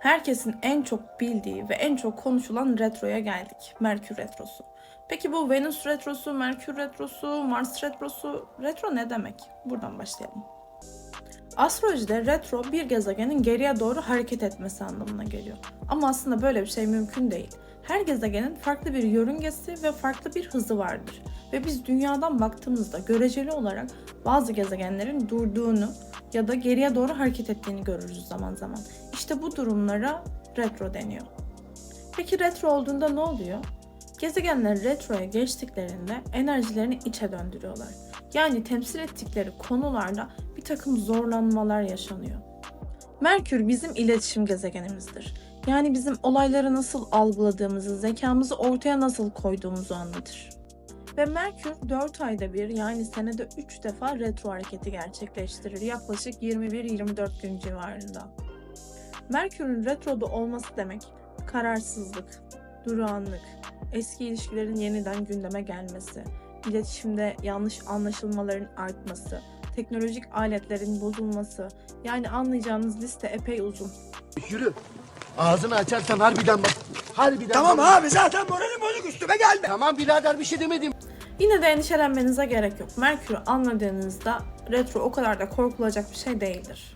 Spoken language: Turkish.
Herkesin en çok bildiği ve en çok konuşulan retroya geldik. Merkür retrosu. Peki bu Venüs retrosu, Merkür retrosu, Mars retrosu, retro ne demek? Buradan başlayalım. Astrolojide retro bir gezegenin geriye doğru hareket etmesi anlamına geliyor. Ama aslında böyle bir şey mümkün değil. Her gezegenin farklı bir yörüngesi ve farklı bir hızı vardır. Ve biz dünyadan baktığımızda göreceli olarak bazı gezegenlerin durduğunu ya da geriye doğru hareket ettiğini görürüz zaman zaman. İşte bu durumlara retro deniyor. Peki retro olduğunda ne oluyor? Gezegenler retroya geçtiklerinde enerjilerini içe döndürüyorlar. Yani temsil ettikleri konularda bir takım zorlanmalar yaşanıyor. Merkür bizim iletişim gezegenimizdir. Yani bizim olayları nasıl algıladığımızı, zekamızı ortaya nasıl koyduğumuzu anlatır. Ve Merkür 4 ayda bir yani senede 3 defa retro hareketi gerçekleştirir. Yaklaşık 21-24 gün civarında. Merkür'ün retroda olması demek kararsızlık, durağanlık, eski ilişkilerin yeniden gündeme gelmesi, iletişimde yanlış anlaşılmaların artması, teknolojik aletlerin bozulması, yani anlayacağınız liste epey uzun. Yürü. Ağzını açarsan harbiden bak. Harbiden. Tamam bak. abi zaten moralim bozuk üstüme gelme. Tamam birader bir şey demedim. Yine de endişelenmenize gerek yok. Merkür'ü anladığınızda retro o kadar da korkulacak bir şey değildir.